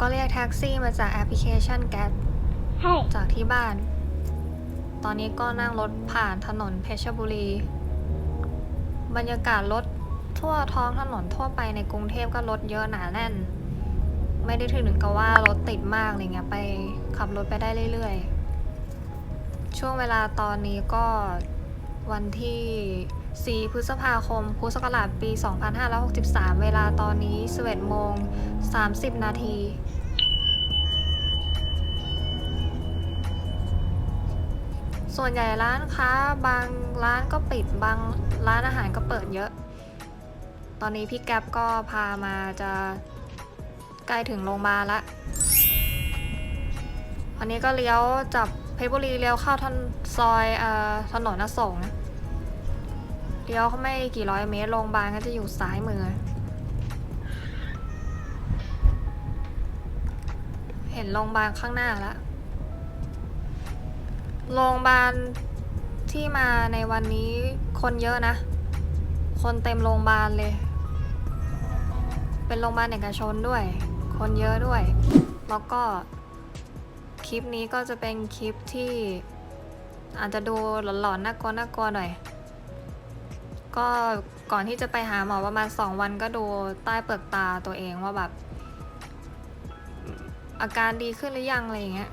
ก็เรียกแท็กซี่มาจากแอปพลิเคชันแก๊ปใช่จากที่บ้าน ตอนนี้ก็นั่งรถผ่านถนนเพชรบุรี บรรยากาศรถทั่วท้องถนนทั่วไปในกรุงเทพก็รถเยอะหนาแน่น ไม่ได้ถึงกับว่ารถติดมากอะไรเงี้ยไปขับรถไปได้เรื่อยๆ ช่วงเวลาตอนนี้ก็วันที่ 4 พฤษภาคม พุทธศักราชปี 2563 เวลาตอนนี้ 11โมง 30 นาทีส่วนใหญ่ร้านค้าบางร้านก็ปิดบางร้านอาหารก็เปิดเยอะ ตอนนี้พี่แก๊ปก็พามาจะใกล้ถึงโรงพยาบาลละอันนี้ก็เลี้ยวจากเพชรบุรีเลี้ยวเข้าถนซอยอถนนอโศกนะ เลี้ยวเขาไม่กี่ร้อยเมตรโรงพยาบาลก็จะอยู่ซ้ายมือ เห็นโรงพยาบาลข้างหน้าแล้วโรงพยาบาลที่มาในวันนี้คนเยอะนะ คนเต็มโรงพยาบาลเลย เป็นโรงพยาบาลเอกชนด้วย คนเยอะด้วย แล้วก็คลิปนี้ก็จะเป็นคลิปที่อาจจะดูหลอนๆน่ากลัวน่ากลัวหน่อย ก็ก่อนที่จะไปหาหมอประมาณ 2 วันก็ดูใต้เปลือกตาตัวเองว่าแบบ อาการดีขึ้นหรือยังอะไรอย่างเงี้ย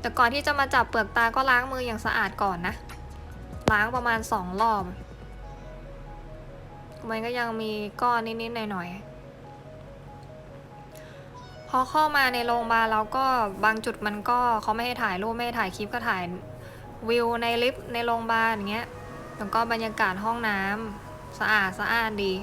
แต่ก่อนที่จะมาจับเปลือกตาก็ล้างมืออย่างสะอาดก่อนนะล้างประมาณสองรอบ มันก็ยังมีก้อนนิดๆหน่อยๆพอเข้ามาในโรงพยาบาลเราก็บางจุดมันก็เขาไม่ให้ถ่ายรูปไม่ให้ถ่ายคลิปก็ถ่ายวิวในลิฟต์ในโรงพยาบาลอย่างเงี้ย แล้วก็บรรยากาศห้องน้ำสะอาดสะอาดดี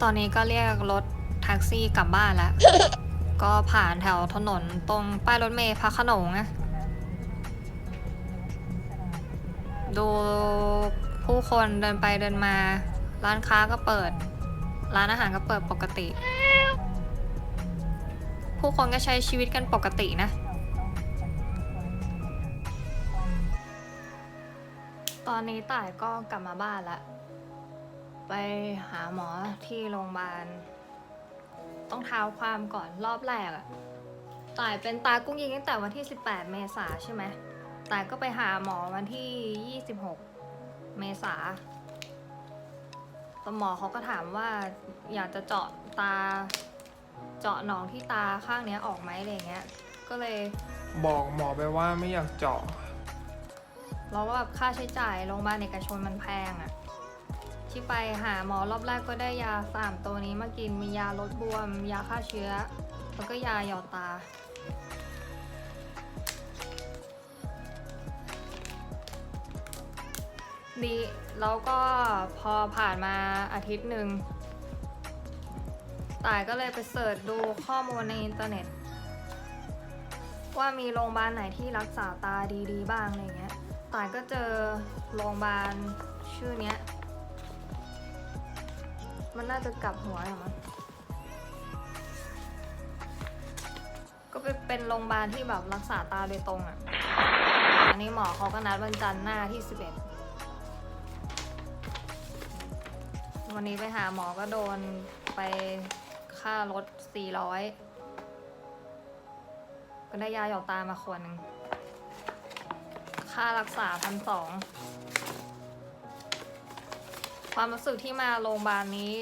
ตอนนี้ก็เรียกรถแท็กซี่กลับบ้านแล้ว ก็ผ่านแถวถนนตรงป้ายรถเมล์พระขนงนะดูผู้คนเดินไปเดินมา ร้านค้าก็เปิด ร้านอาหารก็เปิดปกติ ผู้คนก็ใช้ชีวิตกันปกตินะ ตอนนี้ต่ายก็กลับมาบ้านล้วไปหาหมอที่โรงพยาบาล ต้องเท้าความก่อนรอบแรกอะต่ายเป็นตากุ้งยิงตั้งแต่วันที่ 18 เมษาใช่ไหมต่ายก็ไปหาหมอวันที่ 26 เมษา ตหมอเขาก็ถามว่าอยากจะเจาะตา เจาะหนองที่ตาข้างเนี้ยออกไหมอะไรเงี้ย ก็เลยบอกหมอไปว่าไม่อยากเจาะ เราก็แบบค่าใช้จ่ายโรงพยาบาลเอกชนมันแพงอะที่ไปหาหมอรอบแรกก็ได้ยาสามตัวนี้มากินมียาลดบวม ยาฆ่าเชื้อ แล้วก็ยาหยอดตา ดีแล้วก็พอผ่านมาอาทิตย์หนึ่งต่ายก็เลยไปเสิร์ชดูข้อมูลในอินเทอร์เน็ต ว่ามีโรงพยาบาลไหนที่รักษาตาดีๆ บ้างอะไรเงี้ยต่ายก็เจอโรงพยาบาลชื่อเนี้ย มันน่าจะกลับหัวอย่างมั้งก็เป็นโรงพยาบาลที่แบบรักษาตาโดยตรงอะ่ะอันนี้หมอเขาก็นัดวันจันทร์หน้าที่ 11 วันนี้ไปหาหมอก็โดนไปค่ารถสี่ร้อยก็ได้ยาหยอดตามาขวดหนึ่ง ค่ารักษาพันสอง ความรู้สึกที่มาโรงพยาบาลนี้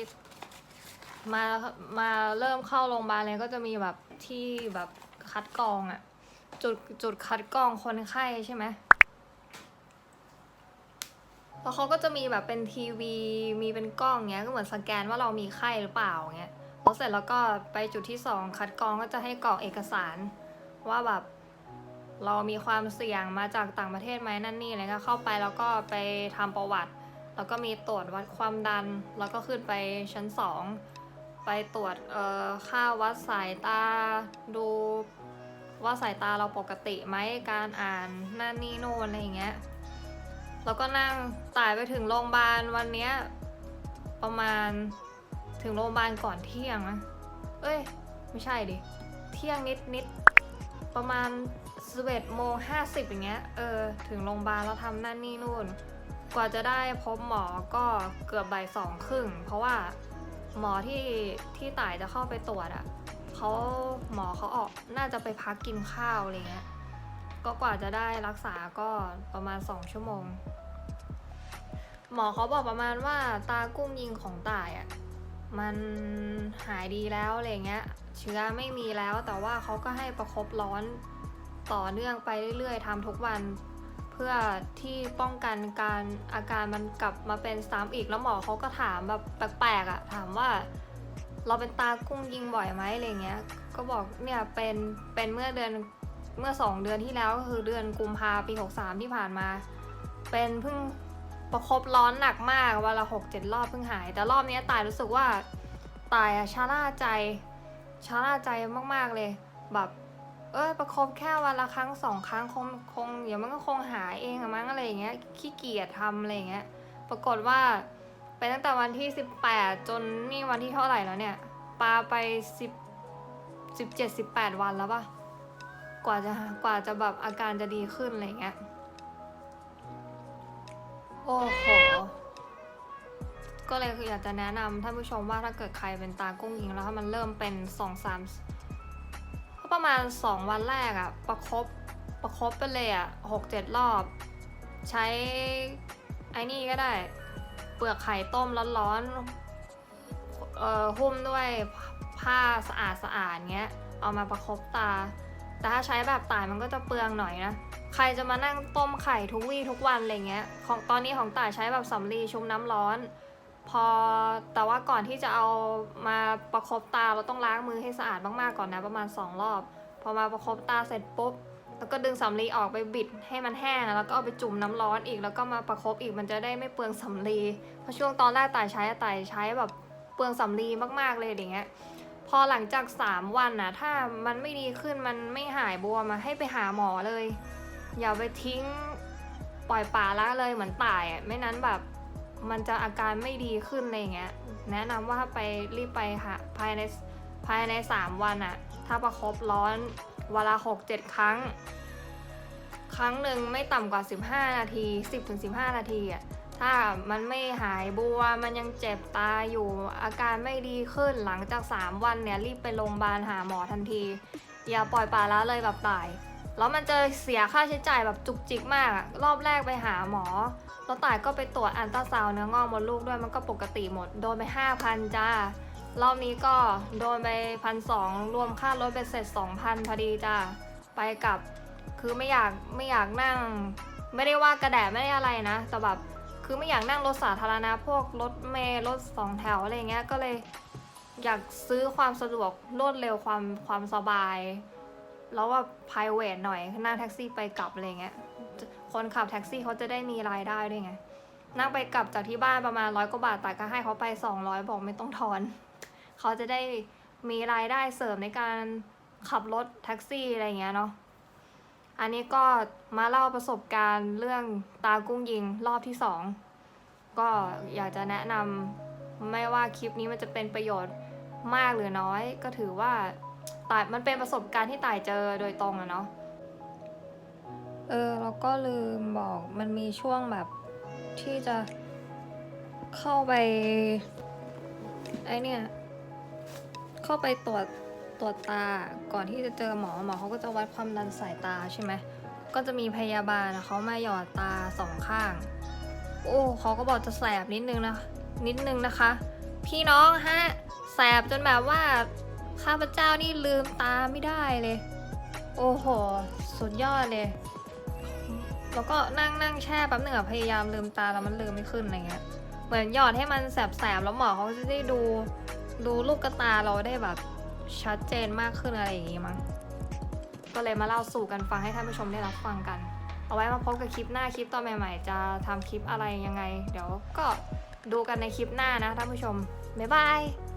มามาเริ่มเข้าโรงพยาบาลเลยก็จะมีแบบที่แบบคัดกรองอะจุดจุดคัดกรองคนไข้ใช่ไหม แล้วเขาก็จะมีแบบเป็นทีวี มีเป็นกล้องเงี้ย ก็เหมือนสแกนว่าเรามีไข้หรือเปล่าเงี้ยแล้วเสร็จแล้วก็ไปจุดที่สองคัดกรองก็จะให้กรอกเอกสาร ว่าแบบเรามีความเสี่ยงมาจากต่างประเทศไหมนั่นนี่อะไรก็เข้าไปแล้วก็ไปทำประวัติ แล้วก็มีตรวจวัดความดัน แล้วก็ขึ้นไปชั้นสองไปตรวจเอ่อค่าวัดสายตาดูว่าสายตาเราปกติไหมการอ่านนั่นนี่โน่นอะไรอย่างเงี้ย แล้วก็นั่งต่ายไปถึงโรงพยาบาลวันเนี้ยประมาณถึงโรงพยาบาลก่อนเที่ยงนะเอ้ย ไม่ใช่ดิ เที่ยงนิดนิดประมาณ11โมง50อย่างเงี้ย เออ ถึงโรงพยาบาลแล้วทำนั่นนี่นู่น กว่าจะได้พบหมอก็เกือบบ่ายสองครึ่ง เพราะว่าหมอที่ที่ต่ายจะเข้าไปตรวจอะ่ะเขาหมอเขาออกน่าจะไปพักกินข้าวอะไรเงี้ย ก็กว่าจะได้รักษาก็ประมาณสองชั่วโมง หมอเขาบอกประมาณว่าตากุ้งยิงของตายอะ่ะมันหายดีแล้วอะไรเงี้ย เชื้อไม่มีแล้วแต่ว่าเขาก็ให้ประคบร้อนต่อเนื่องไปเรื่อยๆทำทุกวัน เพื่อที่ป้องกันการอาการมันกลับมาเป็นซ้ำอีกแล้วหมอเขาก็ถามแบบแปลกๆอะ่ะถามว่าเราเป็นตากุ้งยิงบ่อยไหมอะไรเงี้ย ก็บอกเนี่ยเป็นเป็นเมื่อเดือน เมื่อสองเดือนที่แล้วก็คือเดือนกุมภาปี 63 ที่ผ่านมา เป็นเพิ่งประคบร้อนหนักมากวันละหกเจ็ดรอบเพิ่งหาย แต่รอบนี้ตายรู้สึกว่าตายอะชาล่าใจชาล่าใจมากๆเลย แบบเออประคบแค่วันละครั้งสองครั้งคงคงเดี๋ยวมันก็คงหายเองอะมั้งอะไรอย่างเงี้ยขี้เกียจทำอะไรอย่างเงี้ยปรากฏว่าไปตั้งแต่วันที่ 18 จนนี่วันที่เท่าไหร่แล้วเนี่ยปาไป10 17 18 วันแล้วปะ กว่าจะกว่าจะแบบอาการจะดีขึ้นอะไรอย่างเงี้ย โอ้โห ก็เลยคืออยากจะแนะนำท่านผู้ชมว่าถ้าเกิดใครเป็นตากุ้งยิงแล้วถ้ามันเริ่มเป็นสองสามก็ประมาณสองวันแรกอะประครบประครบไปเลยอะหกเจ็ดรอบ ใช้ไอ้นี่ก็ได้ เปลือกไข่ต้มร้อนๆเอ่อหุ้มด้วยผ้าสะอาดสะอาดเงี้ย เอามาประครบตา แต่ถ้าใช้แบบต่ายมันก็จะเปลืองหน่อยนะ ใครจะมานั่งต้มไข่ทุกวี่ทุกวันอะไรเงี้ย ของตอนนี้ของต่ายใช้แบบสำลีชุบน้ำร้อน พอแต่ว่าก่อนที่จะเอามาประคบตาเราต้องล้างมือให้สะอาดมากๆก่อนนะประมาณสองรอบ พอมาประคบตาเสร็จปุ๊บแล้วก็ดึงสำลีออกไปบิดให้มันแห้ง แล้วก็เอาไปจุ่มน้ำร้อนอีกแล้วก็มาประคบอีกมันจะได้ไม่เปลืองสำลีเพราะช่วงตอนแรกต่ายใช้ต่ายใช้แบบเปลืองสำลีมากๆเลยอย่างเงี้ย พอหลังจาก 3 วันนะถ้ามันไม่ดีขึ้นมันไม่หายบวมมาให้ไปหาหมอเลย อย่าไปทิ้งปล่อยป่าละเลยเหมือนตายอะไม่นั้นแบบมันจะอาการไม่ดีขึ้นอะไรเงี้ย แนะนำว่าไปรีบไปหาภายในภายใน 3 วันอะถ้าประครบร้อนเวลา6 7 ครั้ง ครั้งหนึ่งไม่ต่ำกว่า 15 นาที 10-15 นาทีอะ ถ้ามันไม่หายบวมมันยังเจ็บตาอยู่ อาการไม่ดีขึ้นหลังจาก 3 วันเนี่ยรีบไปโรงพยาบาลหาหมอทันที อย่าปล่อยปละละเลยแบบตาย แล้วมันจะเสียค่าใช้จ่ายแบบจุกจิกมาก รอบแรกไปหาหมอ แล้วตายก็ไปตรวจอันตราซาวน์เนื้องอกมดลูกด้วยมันก็ปกติหมด โดนไป 5,000 จ้ารอบนี้ก็โดนไปพันสองรวมค่ารถไปเสร็จ 2,000 พอดีจ้าไปกับคือไม่อยากไม่อยากนั่ง ไม่ได้ว่ากระแดดไม่ได้อะไรนะแต่แบบ คือไม่อยากนั่งรถสาธารณะพวกรถเมล์รถสองแถวอะไรเงี้ยก็เลยอยากซื้อความสะดวกรวดเร็วความความสบาย แล้วว่า p r i v a t หน่อยนั่งแท็กซี่ไปกลับอะไรเงี้ยคนขับแท็กซี่เขาจะได้มีรายได้ด้วยไงนั่งไปกลับจากที่บ้านประมาณร้อยกว่าบาทแต่ก็ให้เขาไป 200 บอกไม่ต้องทอน เขาจะได้มีรายได้เสริมในการขับรถแท็กซี่อะไรเงี้ยเนาะ อันนี้ก็มาเล่าประสบการณ์เรื่องตากุ้งยิงรอบที่สองก็อยากจะแนะนำไม่ว่าคลิปนี้มันจะเป็นประโยชน์มากหรือน้อย ก็ถือว่าตายมันเป็นประสบการณ์ที่ตายเจอโดยตรงอะเนาะเออแล้วก็ลืมบอกมันมีช่วงแบบที่จะเข้าไปไอเนี่ยเข้าไปตรวจ ตรวจตาก่อนที่จะเจอหมอหมอเขาก็จะวัดความดันสายตาใช่ไหมก็จะมีพยาบาลเขามาหยอดตาสองข้าง โอ้เขาก็บอกจะแสบนิดนึงนะนิดนึงนะคะ พี่น้องฮะแสบจนแบบว่าข้าพเจ้านี่ลืมตาไม่ได้เลย โอ้โห สุดยอดเลย แล้วก็นั่งนั่งแช่แป๊บหนึ่งอะพยายามลืมตาแล้วมันลืมไม่ขึ้นอะไรเงี้ย เหมือนหยอดให้มันแสบๆแล้วหมอเขาจะได้ดูดูลูกกระตาเราได้แบบ ชัดเจนมากขึ้นอะไรอย่างงี้มั้ง ก็เลยมาเล่าสู่กันฟังให้ท่านผู้ชมได้รับฟังกัน เอาไว้มาพบกับคลิปหน้าคลิปตอนใหม่ ๆ จะทำคลิปอะไรยังไง เดี๋ยวก็ดูกันในคลิปหน้านะท่านผู้ชม บ๊ายบาย